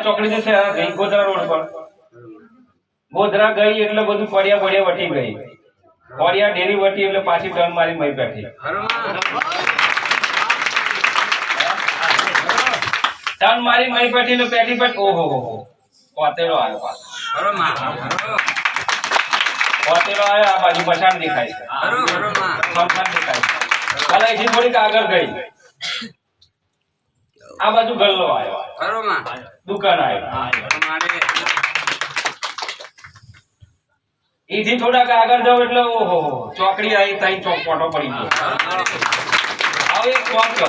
ચોકડી છે ગઈ ગોધરા રોડ પર ગોધરા ગઈ એટલે બધું પડ્યા પડ્યા વટી ગઈ પડ્યા ડેરી વટી એટલે પાછી ટર્ન મારી મઈ બેઠી ટર્ન મારી મઈ બેઠી ને પેટી પેટ ઓહો હો હો આવ્યો પાછો ઘરમાં આવ્યો આ બાજુ મચાન દેખાય છે. અહીંથી થોડીક આગળ ગઈ. આ બાજુ ગલ્લો આવ્યો. ઘરોમાં? દુકાન આવ્યો. એથી થોડાક આગળ જાવ એટલે ઓહો ચોકડી આવી તઈ ચોકપોટો પડી ગયો. હવે એક કામ કરો.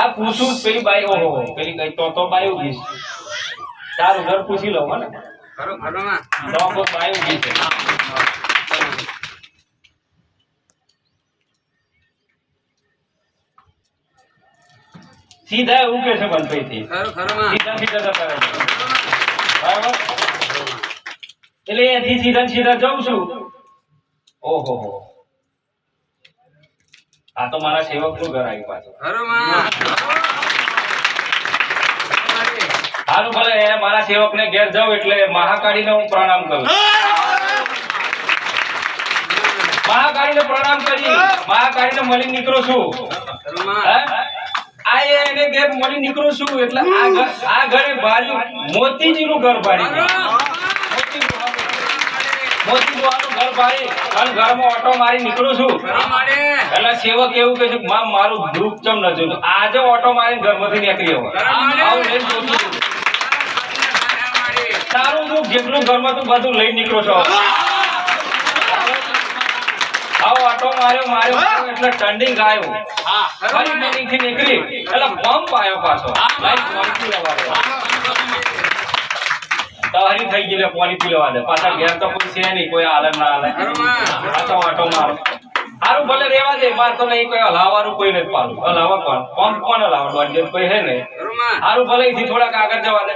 આ પૂછું પેલી બાઈ ઓહો પેલી કઈ તો તો બાઈ છે. તારું ઘર પૂછી લો મને ઘરો ઘરોમાં ઊભી છે. સીધા એવું કે છે બનભાઈ થી સીધા સીધા જતા રહેજો. બરાબર? એટલે અહીંથી સીધા સીધા જઉં છું. ઓહો. હો આ તો મારા સેવકનું ઘર આવ્યું પાછું. હારું ભલે મારા સેવક ને ઘેર જાઉં એટલે મહાકાળી હું પ્રણામ કરું મહાકાળી ને પ્રણામ કરી. મહાકાળી ને મળી નીકળું છું. આ એને ઘેર મળી નીકળું છું એટલે આ ઘર આ ઘરે બાર્યું મોતીજી નું ઘર બારી મોતી ઘર બારી અને ઘરમાં ઓટો મારી નીકળું છું. એટલે સેવક એવું કહે છે કે મારું દુઃખ ચમ ન આજે ઓટો મારીને ઘરમાંથી નીકળી આવો આવું લઈને જોતું. તારું હું જેટલું ઘરમાં તું બધું લઈ નીકળો છો. આવો ઓટો માર્યો માર્યો માર્યો એટલે ટર્નિંગ આવ્યો. ફરી ટર્નિંગથી નીકળી એટલે પંપ આવ્યો પાછો. લાઈટ પાણી પી લેવા દે. તારી થઈ ગઈ પાણી પી લેવા દે. પાછા ઘેર તો કોઈ છે નહીં કોઈ હાલે ના હાલે. પાછો તો મારો. સારું ભલે રેવા દે માર તો નહીં કોઈ હલાવવાનું કોઈ નથી પાડું હલાવવા કોણ? પંપ કોણ હલાવવાનું? કોઈ હે ને સારું ભલે અહીંથી થોડાક આગળ જવા દે.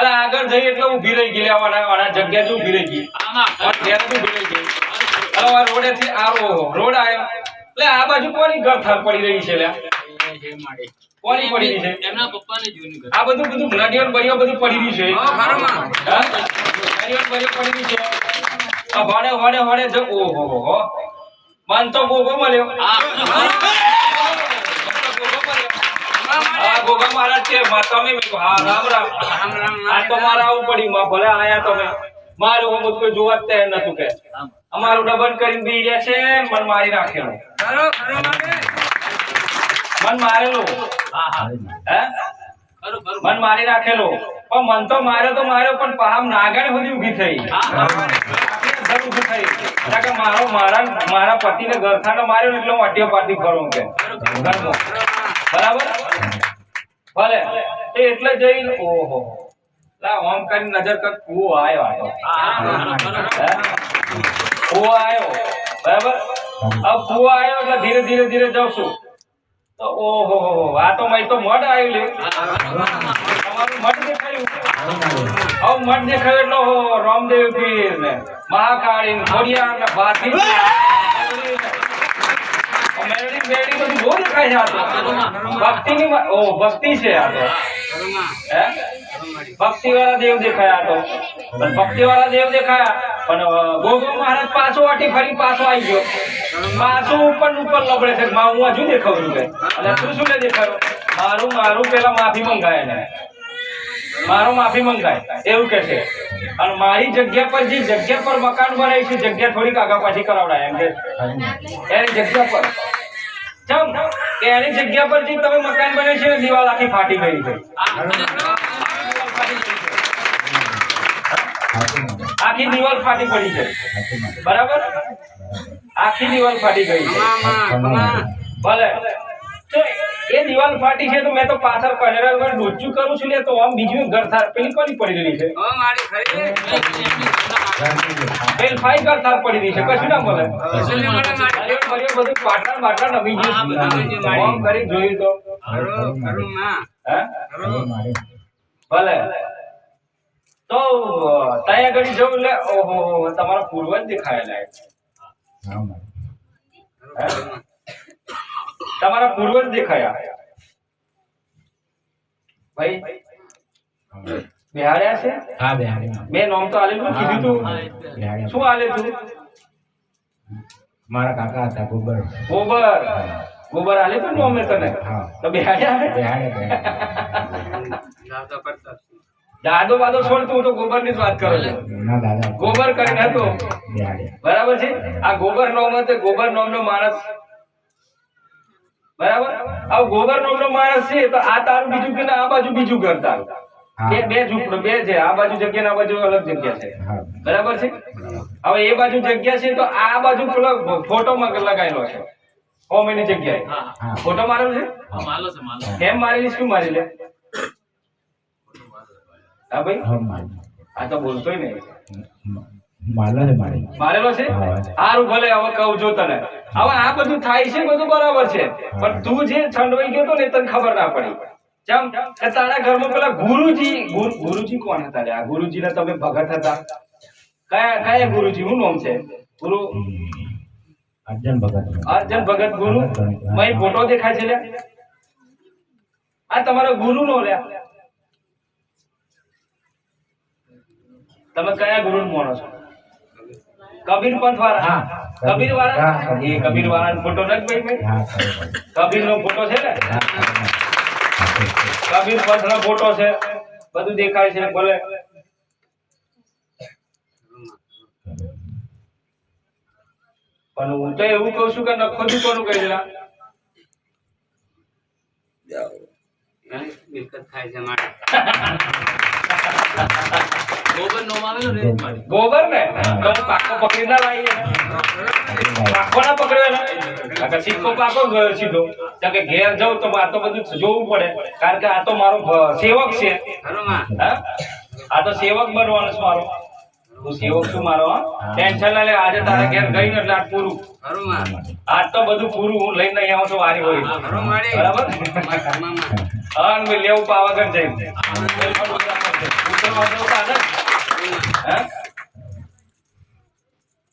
અલા આગળ જઈ એટલે ઊભી રહી ગઈ. લેવાના જગ્યા જ ઊભી રહી ગઈ. પણ ઘેર જ ઊભી રહી ગઈ. હવે આ રોડેથી આવો રોડ આવ્યો એટલે આ બાજુ કોની ઘર થાર પડી રહી છે લે? કોની પડી રહી છે? એમના પપ્પાને જોઈને આ બધું બધું નડિયો ને બધું પડી રહ્યું છે. હા. હા? પડી રહ્યું છે. આ હોડે હોડે જો ઓહો હો હો. મન તો ગોગો મળ્યો હા ગોગા મહારાજ છે માં તમે મેં હા રામ રામ. રામ રામ આ તો મારે આવું પડ્યું માં ભલે આયા તમે. મારે હું બધું કોઈ જોવા જ તૈયાર નતું કે. અમારું ડબલ કરીને બી રહ્યા છે મન મારી નાખેલું ઘરો ઘરો મારે. મન મારેલું. હા હા. હે? ખરું ખરું. મન મારી નાખેલો પણ મન તો માર્યો તો માર્યો પણ પામ નાગણ બધી ઊભી થઈ. મારો મારા મારા પતિને ગરખાનો માર્યો એટલે હું અટીઓ પાટી ફરું કે. બરાબર? ભલે. એ એટલે જઈને, ઓહો. લા ઓમ કરી નજર કર, કુવો આવ્યો? કૂવો આયો. બરાબર? હવે કુવો આવ્યો એટલે ધીરે ધીરે ધીરે જવશું તો ઓહો આ તો મય તો મઢ આવ્યું લે તમારું મઠ દેખાયું. હવે મઠ દેખાયું રામદેવ પીર ને મહાકાળી ખોડિયાર ને ભાથી ને મેરડી મેરડી બધું બહુ દેખાય છે આ તો. ભક્તિની ઓ ભક્તિ છે આ તો. હે? ભક્તિ વાળા દેવ દેખાયા તો. પણ ભક્તિ વાળા દેવ દેખાયા. પણ ગોગો મહારાજ પાછો વાટી ફરી પાછો આવી ગયો. પાછો ઉપર ઉપર લબડે છે. માં હું હજુ દેખાવું છું કે? અને તું શું દેખાયો મારું મારું પેલા માફી મંગાય ને મારો માફી મંગાય. એવું કે છે. અને મારી જગ્યા પર જે જગ્યા પર મકાન બનાવી છે જગ્યા થોડીક આગા પાછી કરાવડાય એમ કે. એની જગ્યા પર. ચમ કે એની જગ્યા પર જે તમે મકાન બને છે, દિવાલ આખી ફાટી ગઈ છે. આખી દિવાલ ફાટી પડી છે. બરાબર? આખી દિવાલ ફાટી ગઈ છે. ભલે. એ દિવાલ ફાટી છે તો મેં તો પાછળ વગર ડોચું કરું છું ને, તો આમ બીજું ઘર થાય પેલી કોની પડી રહી છે? ફાઈ પડી રહી છે કશું ના બધું પાટણ નમી ગયું. કરી જોયું. તો. ભલે. તો ત્યાં આગળ જવું એટલે ઓહો તમારા પૂર્વજ દેખાયેલા હા મારે. હે? તમારા પૂર્વજ દેખાયા. ભાઈ. બિહાર્યા છે? હા બે મેં નામ તો આલેલું કીધું તું. શું આલે તું? મારા કાકા હતા ગોબર. ગોબર. ગોબર આલે તો નો અમે તને? તો બિહાર્યા બે હે? હારે બે હારે. દાદા વાદો છોડ તું તો ગોબરની જ વાત કરો ના દાદા. ગોબર કરીને હતો બરાબર છે? આ ગોબર નોમ હતો ગોબર નોમ નો માણસ. બરાબર? આ ગોબર નોમનો માણસ છે તો આ તારું બીજું કે આ બાજુ બીજું ઘર તારું. બે બે ઝૂંપડો બે છે. આ બાજુ જગ્યા આ બાજુ અલગ જગ્યા છે. હા. બરાબર છે? હવે એ બાજુ જગ્યા છે તો આ બાજુ પેલો ફોટો માં છે? ઓમેની જગ્યાએ. હા, હા. ફોટો મારેલો છે? હા, માલો છે માલો કેમ મારેલી શું મારી લે? હા ભાઈ? આ તો બોલતોય નહીં. મારેલો છે? સારું ભલે હવે કહું તને. હવે આ બધું થાય છે બધું બરાબર છે. પણ તું જે છંડવાઈ ગયો તો ને તને ખબર ના પડી. કે તારા ઘરમાં પેલા ગુરુજી ગુરુ- ગુરુજી કોણ હતા રે? આ ગુરુજી ના તમે ભગત હતા. કયા કયા ગુરુજી? હું નામ છે? ગુરુ? અર્જન ભગત અર્જન ભગત ગુરુ? મય ફોટો દેખાય છે લે. આ તમારો ગુરુ નો લે તમે કયા ગુરુ માનો છો? કબીર પંથ વાળા હા. કબીર. વાળા એ કબીર. વાળા ફોટો નથી ભાઈ. કબીર નો ફોટો છે ને. કબીર પંથ નો ફોટો છે. બધું દેખાય છે ભલે. પણ હું તો એવું કઉ છું કે નખો જ કોનું કહી દેલા મિલકત થાય છે મારે ગોબર નો? માવેલો ને મારી. ગોબર ને તો પાકો પકડી ના લાવીએ. પાકો ના પકડ્યો ને નકર સિક્કો પાકો ગયો સીધો. કે ઘેર જાઉં તો આ તો બધું જોવું પડે. કારણ કે આ તો મારો સેવક છે. આ તો સેવક બનવાનો છે મારો. તું સેવક છું મારો હા. ટેન્શન ના લે આજે તારે ઘેર ગઈ એટલે આજ પૂરું. આજ તો બધું પૂરું હું લઈને અહીંયા છું વારી હોય બરાબર? હા મેં લેવું પાવાગઢ જઈને.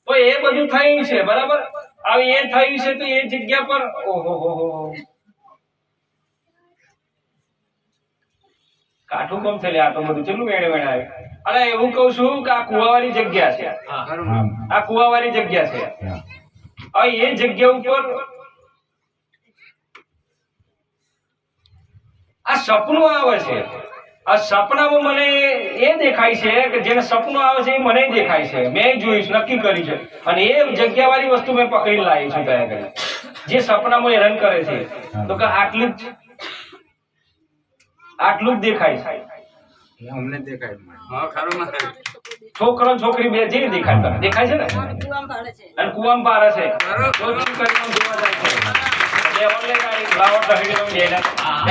તો એ બધું થયું છે બરાબર? હવે એ થયું છે તો એ જગ્યા પર ઓહો હો હો. હો. કાઠું કમ થયેલું આ તો બધું ચેટલું વેણે વેણે આવે? અરે એવું કહું છું કે આ કુવાવાળી જગ્યા છે. આ કુવાવાળી જગ્યા છે. હવે એ જગ્યા ઉપર આ સપનું આવે છે. આ સપનામાં મને એ દેખાય છે કે જેને સપનું આવે છે એ મને દેખાય છે. મેં જોઈશ નક્કી કરી છે. અને એ જગ્યાવાળી વસ્તુ મેં પકડી લાવી છું ત્યાં આગળ જે સપનામાં હેરાન કરે છે. તો કે આટલું જ આટલું જ દેખાય છે. અમને દેખાય હા ખરો માં છોકરો છોકરી બે જે દેખાય દેખાય છે ને? અને કુવામાં પારે છે. બરોબર. કરીને જોવા જાય છે. એટલે online આવી લાવો ટહડી ઘેર.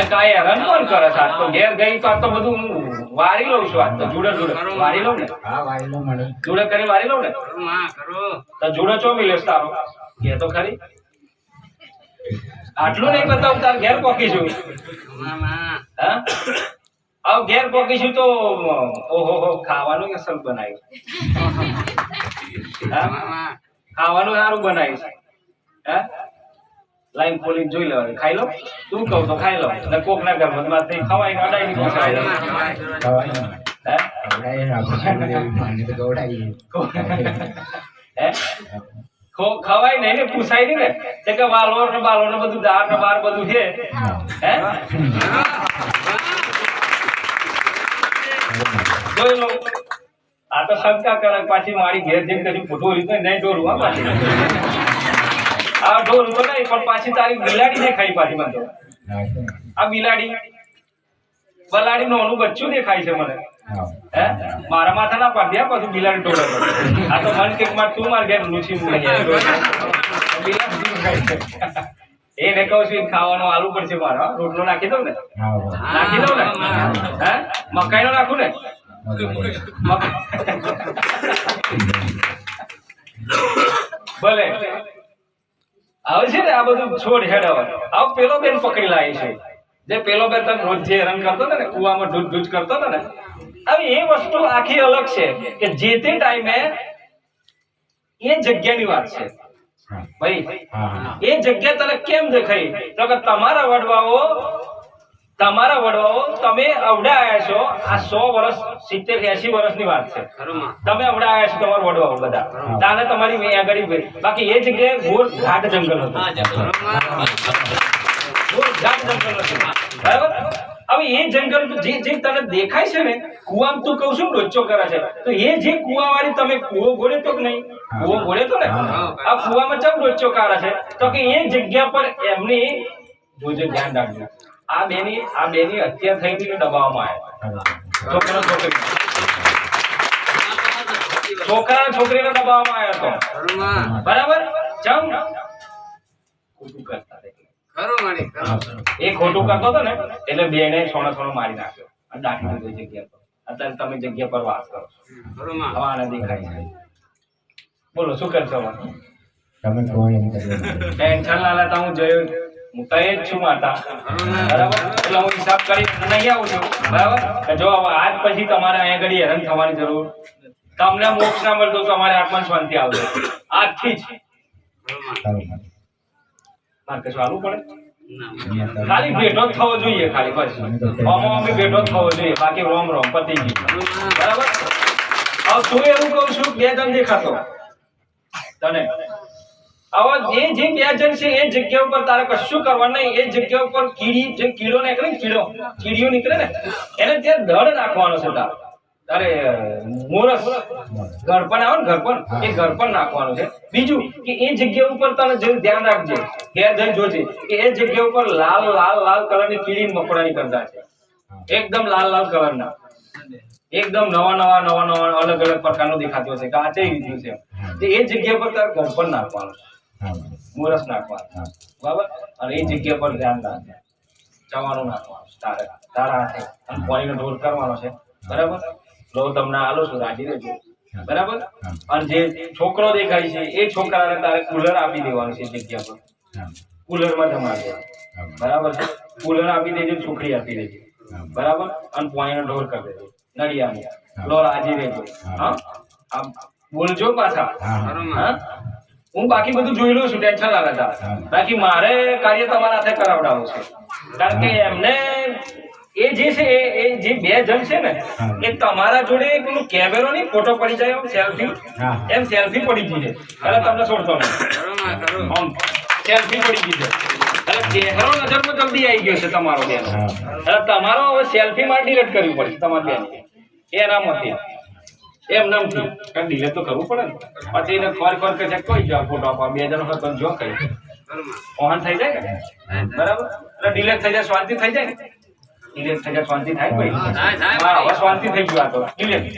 એ કાંઈ હેરાન કોણ કરે છે? તો ઘેર ગઈ તો આજ તો બધું હું વારી લઉં છું આજ તો જોડે જોડે. વારી લઉં ને? હા વાયલો મળે જોડે કરી વારી લઉં ને? માં ખરો તો જોડે ચો મિલે તારો? કે તો ખરી. આટલું નહીં બતાવું તાર ઘેર પોકી છું. હા? આવ ઘેર પોકીશું તો ઓહો હો ખાવાનું અસલ બનાવ્યું. હા? ખાવાનું સારું બનાવીશ હે? લાઈન ખોલીને જોઈ લેવાનું. ખાઈ લો. તું કહું તો ખાઈ લો. ને કોક ના ઘરમાં માં થઈ ખવાય અડાઈ ની લો. ખવાય નહીં ને, પૂછાય નહીં ને. કે વાલો ને બાલો ને બધું દાર ને બાર બધું છે. હે? જોઈ લો. આ તો શંકા કરે પાછી મારી ઘેર જેમ કદી ફોટો લીધો નહીં દોરું, હા, પાછી. આ ઢોલ નહીં પણ પાછી તારી બિલાડી દેખાય પાછી મને. આ બિલાડી બલાડી નું બચ્ચું દેખાય છે મને? હે? મારા માથા ના પાડી દે પછી બિલાડી ટોળે આ તો મન કેકમાં તું માર ઘેર લુચી મૂકી બિલાડી છે એને કહું છું ખાવાનું આલુ પડશે મારો. રોટલો નાખી દઉં ને. નાખી દઉં ને? હે? મકાઈ નો? નાખું ને મકાઈ છોડ હેડ આવ પેલો બેન પકડી લાવી છે. જે પેલો બેન તને રોજ જે હેરાન કરતો હતો ને કુવામાં ઢૂજ ઢૂજ કરતો હતો ને હવે એ વસ્તુ આખી અલગ છે કે જે તે ટાઈમે એ જગ્યાની વાત છે. ભાઈ એ જગ્યા તને કેમ દેખાઈ? તો કે તમારા વડવાઓ તમારા વડવાઓ તમે અવડા આવ્યા છો. આ સો વર્ષ સિત્તેર એસી વર્ષની વાત છે. તમે અવડા આવ્યા છો તમારા વડવાઓ બધા. તાને તમારી આગળ બાકી એ જગ્યાએ ગોળ ઘાટ જંગલ હતું. હા જંગલ. ખરું માં ઘોર ઘાટ જંગલ હતું. બરાબર? હવે એ જંગલ જે જે તને દેખાય છે ને કુવામાં તું કહું છું ડોચો કરે છે. તો એ જે કુવાવાળી તમે કુવો ગોળે તો કે નહીં? કુવો ગોળે તો ને? આ કુવામાં ચમ ડોચો કાઢે છે? તો કે એ જગ્યા પર એમની જોજે ધ્યાન રાખજો. આ બેની આ બેની હત્યા થઈ હતી ને દબાવવામાં આવ્યા છોકરા છોકરી છોકરા છોકરીને દબાવવામાં આવ્યા હતો બરાબર? ચમ? ખોટું કરતા એ ખોટું કરતો હતો ને એટલે બેને સોણા સોનો મારી નાખ્યો. અને દાટી દીધો જગ્યા પર. અત્યારે તમે જગ્યા પર વાત કરો છો. ખરું માં હવે દેખાય છે. બોલો શું કરશો? તમે ટેન્શન ના લેતા હું જોયો. હું એ જ છું માતા. બરાબર? એટલે હું હિસાબ કરી નહીં આવું છું. બરાબર? જો આજ પછી તમારે અહીંયા ઘડી હેરાન થવાની જરૂર તમને મોક્ષ ના મળતો તમારે આત્મા શાંતિ આવશે. આજથી જ. મારે કશું આવવું પડે? ખાલી ભેટો થવો જોઈએ, ખાલી બસ. અમે ભેટો થવો જોઈએ. બાકી રોમ રોમ પતિ ગયું બરાબર? હવે તું એવું કહું છું, બે જણ દેખાતો. તને? હવે જે જે બે છે એ જગ્યા ઉપર તારે કશું કરવાનું નહીં. એ જગ્યા ઉપર કીડી, જે કીડો નીકળે ને કીડો, કીડીઓ નીકળે ને, એને ત્યાં દળ નાખવાનો છે તારે. તારે મોરસ ગળપણ આવે ને ગળપણ એ ગળપણ નાખવાનું છે. બીજું કે એ જગ્યા ઉપર તને જરૂર ધ્યાન રાખજે ઘેર જઈને જોજે, કે એ જગ્યા ઉપર લાલ લાલ લાલ કલરની કીડી મકોડાની કરતા છે. એકદમ લાલ લાલ કલરના. એકદમ નવા નવા નવા નવા, અલગ અલગ પ્રકારનો દેખાતો હશે. કાચે વિધ્યું છે? એ જગ્યા પર તારે ગળપણ નાખવાનું હા મોરસ નાખવાનું બરાબર? અને એ જગ્યા પર ધ્યાન રાખજે. ચવાનું નાખવાનું તારે તારા હાથે. અને પાણીનો ઢોર કરવાનો છે. બરાબર? લો તમને આલો છું રાજી રહેજો. બરાબર? અને જે છોકરો દેખાય છે એ છોકરાને તારે કુલર આપી દેવાનું છે જગ્યા પર. કુલરમાં દેવાનું. બરાબર છે? કુલર આપી દેજો છોકરી આપી દેજો. બરાબર? અને પાણીનો ઢોર કરી દેજો. નડિયામાં લો રાજી રહેજો. હા. બોલજો પાછા. હા? હા બાકી બધું જોઈ લઉં છું ટેન્શન ના લેતા. બાકી મારે કાર્ય તમારા હાથે કરાવડાવું છે. કારણ કે એમને એ જે છે એ જે બે જણ છે ને એ તમારા જોડે પેલું કેમેરો નહીં ફોટો પડી જાય સેલ્ફી. એમ સેલ્ફી પડી ગઈ છે. એટલે તમને છોડતો નહીં. સેલ્ફી પડી ગઈ છે. એટલે ચહેરો નજરમાં જલ્દી આવી ગયો છે તમારો બેન. એટલે તમારો હવે સેલ્ફી માં ડિલેટ કરવી પડશે તમારી બેન એનામાંથી એમ નામથી કારણ ડિલીટ તો કરવું પડે ને. પછી એને ખોર ખોર કે છે કોઈ જો ફોટો આપવા બે જણ હોય તો જો કઈ ઓહન થઈ જાય ને બરાબર? એટલે ડિલીટ થઈ જાય શાંતિ થઈ જાય ને? થઈ જાય શાંતિ થાય ને થાય, હા હવે શાંતિ થઈ ગયું આ તો. ડિલીટ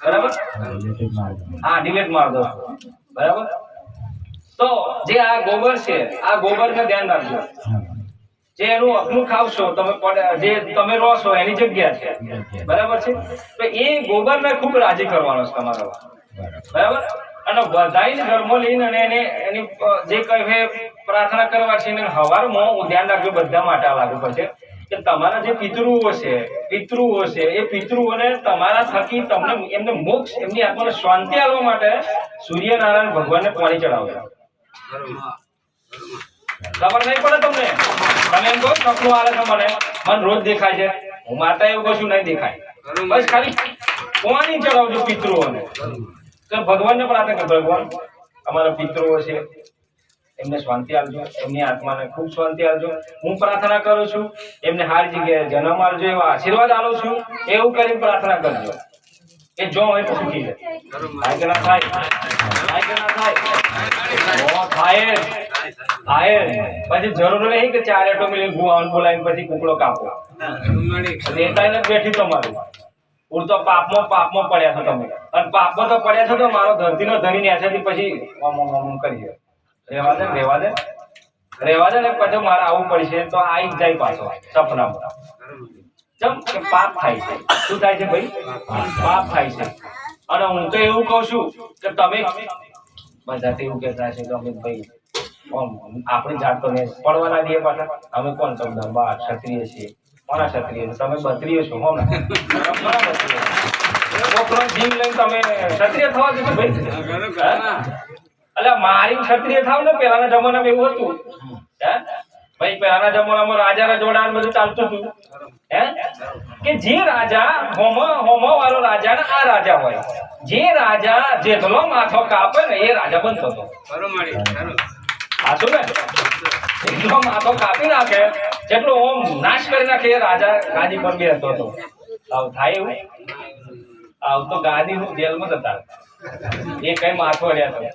બરાબર? હા ડિલીટ માર દો બરાબર? તો જે આ ગોબર છે આ ગોબરને ધ્યાન રાખજો. જે એનું અપનું ખાવશો તમે જે તમે રહો છો એની જગ્યા છે. બરાબર છે? તો એ ગોબરને ખૂબ રાજી કરવાનો છે તમારો બરાબર. અને બધાય ઘરમાં લઈને અને એને એની જે કહે પ્રાર્થના કરવા છે એને હવારમાં હું ધ્યાન રાખજો બધા માટે આ લાગુ પડશે. કે તમારા જે પિતૃઓ છે પિતૃઓ છે એ પિતૃઓને તમારા થકી તમને એમને મોક્ષ એમની આત્માને શાંતિ આપવા માટે સૂર્યનારાયણ ભગવાનને પાણી ચડાવજો ખબર નહીં પડે તમને? તમે એમ કહો સપનું આવે છે મને. મને રોજ દેખાય છે. હું માતા એવું કશું નહીં દેખાય. બસ ખાલી કોની ચડાવજો પિતૃઓને. તો ભગવાનને પ્રાર્થના કરો ભગવાન અમારા પિતૃઓ છે. એમને શાંતિ આપજો. એમની આત્માને ખૂબ શાંતિ આપજો. હું પ્રાર્થના કરું છું, એમને હારી જગ્યાએ જન્મ આપજો, એવા આશીર્વાદ આપું છું. એવું કરીને પ્રાર્થના કરજો. એ જો હોય તો સુખી છે થાય. થાય. થાય થાય જ. પછી જરૂર નહીં કે ચાર એટો મિલી ગુવાન બોલાવીને પછી કુકડો કાપો. નેતાને બેઠી તમારું પૂરતો પાપમાં પાપમાં પડ્યા છો તમે. અને પાપમાં તો પડ્યા છો તો મારો ધરતીનો ધણી ન્યાસાથી પછી કરીએ. રહેવા દે રહેવા દે. રહેવા દે ને પછી મારે આવવું પડશે તો આવી જ જાય પાછો, સપનામાં. ચમ કે પાપ થાય છે. શું થાય છે ભાઈ? પાપ થાય છે. અને હું તો એવું કહું છું કે તમે બધા એવું કહેતા છે કે અમે ભાઈ આપણી જાત તો ને પડવાના દઈએ પાછા. અમે કોણ? તમને બાર ક્ષત્રિય છીએ. કોના ક્ષત્રિય? તમે ક્ષત્રિય છો, હો ને? બધું ચાલતું હતું. હે? કે જે રાજા, હોમ હોમ વાળો રાજા ને આ રાજા હોય. જે રાજા જેટલો માથો કાપે ને, એ રાજા બનતો હતો. ખરું ખરું ને માથો કાપી નાખે. જેટલો ઓમ નાશ કરી નાખે રાજા ગાદી પર બેસતો હતો. આવું થાય એવું? આવ તો ગાદી નું જેલમાં જતા એ કઈ માથો રહ્યા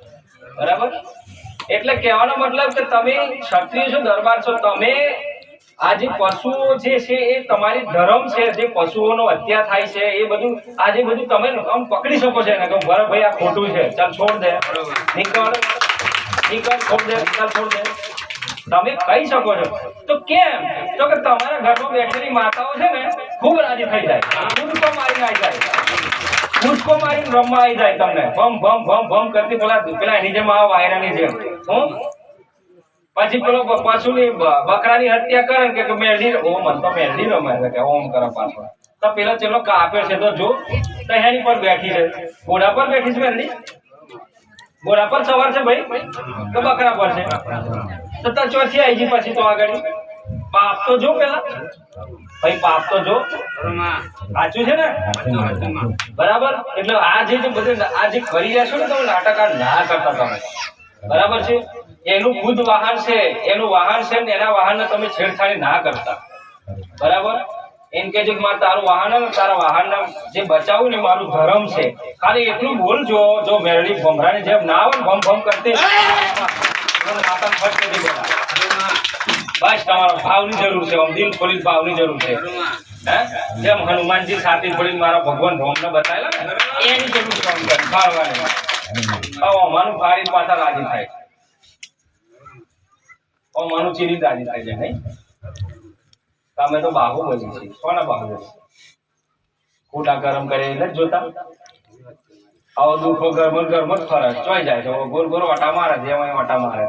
બરાબર? એટલે કહેવાનો મતલબ કે તમે ક્ષત્રિય છો દરબાર છો તમે આ જે પશુઓ જે છે એ તમારી ધર્મ છે જે પશુઓનો હત્યા થાય છે એ બધું આ જે બધું તમે આમ પકડી શકો છો એને કે ભાઈ આ ખોટું છે ચાલ છોડ દે. નીકળ નીકળ છોડ દે દે. તમે કહી શકો છો. તો કેમ? તો કે તમારા ઘરમાં બેઠેલી માતાઓ છે ને, ખૂબ રાજી થઈ જાય. કૂદકો મારીને આવી જાય. કૂદકો મારીને રમવા આવી જાય તમને. ભમ ભમ ભમ ભમ કરતી પેલા પેલા એની જેમ, આ વાયરાની જેમ. હું? પછી પેલો પાછું બકરાની હત્યા કરે કે કે ઓમ, તો મેરડી રમાય શકે ઓમ કરે પાછો. તો પેલો ચેલો કાપ્યો છે તો જો, તો એની પર બેઠી છે. ઘોડા પર બેઠી છે મેરડી ઘોડા પર સવાર છે ભાઈ? તો બકરા પર છે. તો ચોથી આવી ગઈ પછી તો આગળ. પાપ તો જો પેલા. ભાઈ પાપ તો જો. સાચું છે ને? બરાબર? એટલે આ જે જે બધે આ જે કરી રહ્યા છો ને તમે નાટક આ ના કરતા તમે. બરાબર છે? એનું ખુદ વાહન છે. એનું વાહન છે ને એના વાહનને તમે છેડછાડી ના કરતા. બરાબર? એમ કે છે કે મારે તારું વાહન તારા વાહનને જે બચાવવું ને મારું ધર્મ છે. ખાલી એટલું બોલજો જો મેરડી ભમરાની જેમ ના આવે ભમ ભમ કરતી. બસ, તમારો ભાવની જરૂર છે. દિલ ખોલી ભાવની જરૂર છે? જેમ હનુમાનજી સાથે ખોલી મારા ભગવાન રોમને બતાવેલા ને, એની જરૂર છે ફાળવાની હવે અમારું ફાડી પાછા રાજી થાય. અમારું ચીરી રાજી થાય છે, નહીં? તમે તો બાહુબલી છે કોના બાહુબલી ખોટા ગરમ કરે એટલે જોતા. આવો દુઃખો ગરમ ગરમ જ ફરક. ચોઈ જાય છે. ગોલ ગોર વટા મારે જેમાં વટા મારે.